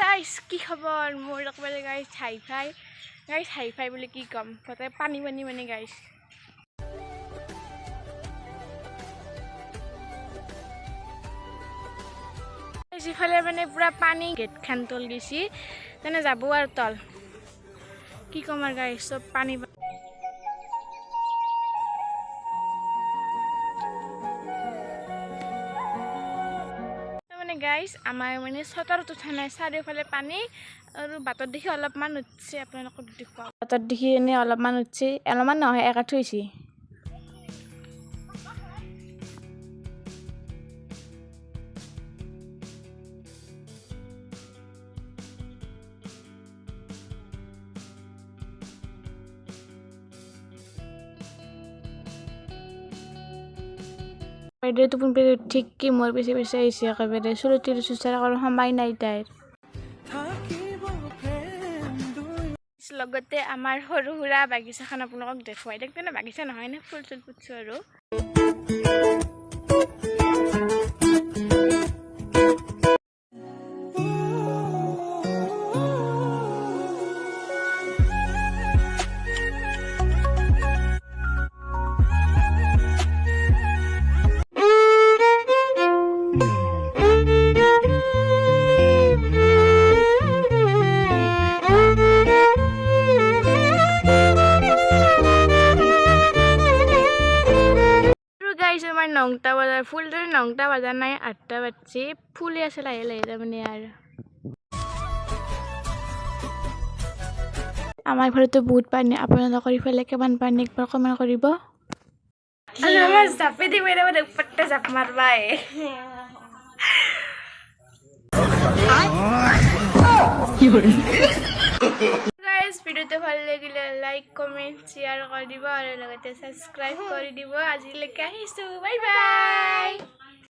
গাইছ কি খবৰ? মোৰ একেবাৰে guys hi fi guys hi fi বুলি কি ক'ম? তাতে পানী পানী মানে গাইছ যিফালে মানে পূৰা পানী গেটখন তল গেছি তেনে যাব আৰু তল। কি ক'ম আৰু গাইছ চব পানী গাইছ আমাৰ মানে চটাৰত উঠা নাই চাৰিওফালে পানী আৰু বাটত দেখি অলপমান উঠছে, আপোনালোকক দেখুৱাওঁ। বাটত দেখি এনেই অলপমান উঠছে, অলপমান নহয়, একাঠো হৈছে। বাইদেউ টোপনি পেৰে ঠিক কি? মোৰ পিছে পিছে আহিছে একেবাৰে। চুলতি চুচাৰ কাৰণ সময় নাই তাইৰ। লগতে আমাৰ সৰু সুৰা বাগিচাখন আপোনালোকক দেখুৱাই তেনে বাগিচা নহয় নে? ফুল চুল পুতছোঁ আৰু। আৰু গাইছে আমাৰ নংটা বজাৰ ফুলদৰে নংটা বজাৰ নাই আঠটা বাজছে। ফুলি আছে লাহে লাহে তাৰমানে আৰু আমাৰ ঘৰতো বহুত পানী আপোনালোকৰ ইফালে কিমান পানী একবাৰ কমেণ্ট কৰিব। আৰু আমাৰ জাপে দি মেৰে মানে জাপ মাৰবাই। ভিডিঅ'টো ভালো লাগিলে লাইক কমেণ্ট শ্বেয়াৰ কৰি দিব আৰু লগতে ছাবস্ক্ৰাইব কৰি দিব। আজিলৈকে আহিছোঁ। Bye bye